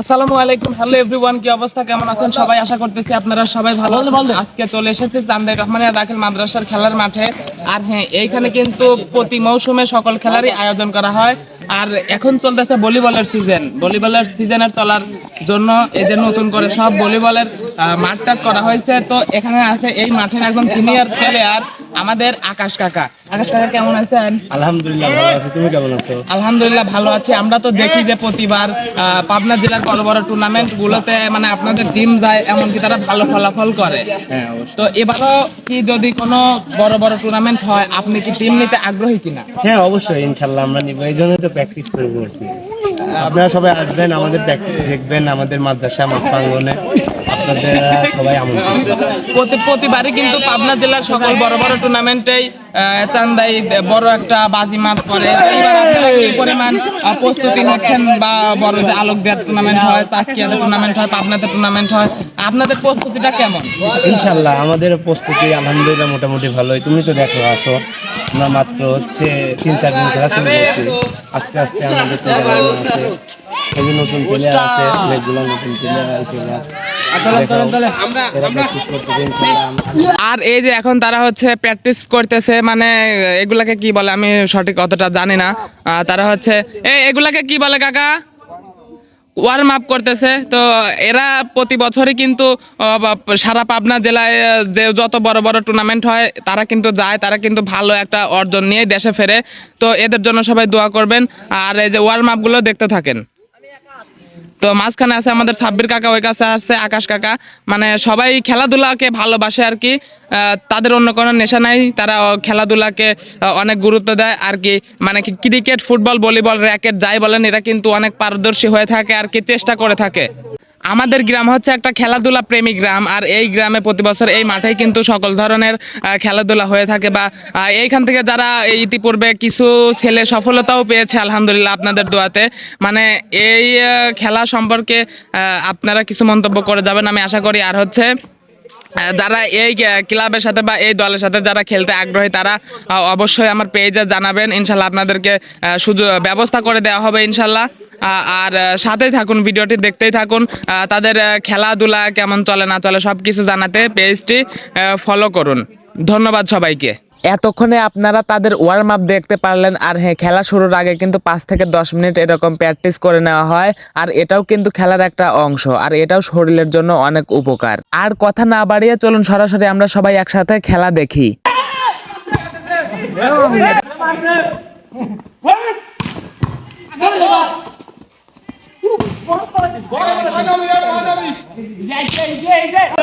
আসসালামু আলাইকুম hello everyone কি অবস্থা? কেমন আছেন সবাই? আশা করতেছি আপনারা সবাই ভালো আজকে চলে এসেছে চান্দাই রহমানিয়া দাখিল মাদ্রাসার খেলার মাঠে। আর হ্যাঁ এইখানে কিন্তু প্রতি মৌসুমে সকল খেলারই আয়োজন করা হয়। আর এখন চলতেছে ভলিবলের সিজন ভলিবলের সিজনের চলার জন্য এই যে নতুন করে সব ভলিবলের মাঠ করা হয়েছে। তো এখানে আছে এই মাঠের একজন সিনিয়র প্লেয়ার আমাদের আকাশ কাকা। আকাশ কাকা কেমন আছেন? আলহামদুলিল্লাহ ভালো আছি। তুমি কেমন আছো? আলহামদুলিল্লাহ ভালো আছি। আমরা তো দেখি যে প্রতিবার পাবনা জেলার বড় বড় টুর্নামেন্ট গুলোতে মানে আপনাদের টিম যায় এমনকি তারা ভালো ফলাফল করে। হ্যাঁ তো এবারও কি যদি কোনো বড় বড় টুর্নামেন্ট হয় আপনি কি টিম নিতে আগ্রহী কিনা? হ্যাঁ অবশ্যই ইনশাল্লাহ আমরা নিব। এই জন্যই তো প্র্যাকটিস শুরু করছি আপনারা সবাই আসবেন আমাদের প্র্যাকটিস দেখবেন আমাদের মাদ্রাসা মাঠ আপনাদের সবাই আমন্ত্রণ প্রতি প্রতিবারই কিন্তু পাবনা জেলার সকল বড় বড় টুর্নামেন্টেই চান্দাই বড় একটা বাজিমাত করে। এইবার আপনারা কি পরিমাণ প্রস্তুতি নিচ্ছেন বা বড় যে আলোক দেওয়ার টুর্নামেন্ট হয় তাস্কিয়াতে টুর্নামেন্ট হয় পাবনাতে টুর্নামেন্ট হয় আপনাদের প্রস্তুতিটা কেমন? ইনশাল্লাহ আমাদের প্রস্তুতি আলহামদুলিল্লাহ মোটামুটি ভালোই। তুমি তো দেখো আসো। আমরা মাত্র হচ্ছে তিন চার দিন খেলা শুরু করছি। আস্তে আস্তে আমাদের নতুন প্লেয়ার আছে অনেকগুলো নতুন প্লেয়ার আছে। আর এই যে এখন তারা হচ্ছে প্র্যাকটিস করতেছে মানে এগুলাকে কি বলে? আমি সঠিক অতটা জানি না। তারা হচ্ছে এই এগুলাকে কি বলে কাকা? ওয়ার্ম আপ করতেছে। তো এরা প্রতি বছরই কিন্তু সারা পাবনা জেলায় যে যত বড় বড় টুর্নামেন্ট হয় তারা কিন্তু যায়। তারা কিন্তু ভালো একটা অর্জন নিয়ে দেশে ফেরে। তো এদের জন্য সবাই দোয়া করবেন। আর এই যে ওয়ার্ম আপগুলো দেখতে থাকেন। তো মাঝখানে আছে আমাদের সাব্বির কাকা, ওই কাছে আছে আকাশ কাকা। মানে সবাই খেলাধুলাকে ভালোবাসে আর কি। তাদের অন্য কোনো নেশা নাই, তারা খেলাধুলাকে অনেক গুরুত্ব দেয় আর কি। মানে ক্রিকেট, ফুটবল, ভলিবল, র্যাকেট, যাই বলেন, এরা কিন্তু অনেক পারদর্শী হয়ে থাকে আর কি, চেষ্টা করে থাকে। আমাদের গ্রাম হচ্ছে একটা খেলাধুলা প্রেমী গ্রাম, আর এই গ্রামে প্রতি বছর এই মাঠে কিন্তু সকল ধরনের খেলাধুলা হয়ে থাকে বা এইখান থেকে যারা ইতিপূর্বে কিছু ছেলে সফলতাও পেয়েছে, আলহামদুলিল্লাহ আপনাদের দোয়াতে। মানে এই খেলা সম্পর্কে আপনারা কিছু মন্তব্য করে যাবেন আমি আশা করি। আর হচ্ছে যারা এই ক্লাবের সাথে বা এই দলের সাথে যারা খেলতে আগ্রহী, তারা অবশ্যই আমার পেজে জানাবেন। ইনশাল্লাহ আপনাদেরকে সুযোগ, ব্যবস্থা করে দেওয়া হবে ইনশাল্লাহ। আর সাথেই থাকুন, ভিডিওটি দেখতেই থাকুন। তাদের খেলাধুলা কেমন চলে, না চলে সব কিছু জানাতে পেজটি ফলো করুন। ধন্যবাদ সবাইকে। এতক্ষণে আপনারা তাদের ওয়ার্ম আপ দেখতে পারলেন আর হ্যাঁ খেলা শুরুর আগে কিন্তু পাঁচ থেকে দশ মিনিট এরকম প্র্যাকটিস করে নেওয়া হয় আর এটাও কিন্তু খেলার একটা অংশ আর এটাও শরীরের জন্য অনেক উপকার আর কথা না বাড়িয়ে চলুন সরাসরি আমরা সবাই একসাথে খেলা দেখি Yeah, yeah, yeah, yeah.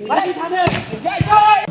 জয় জয়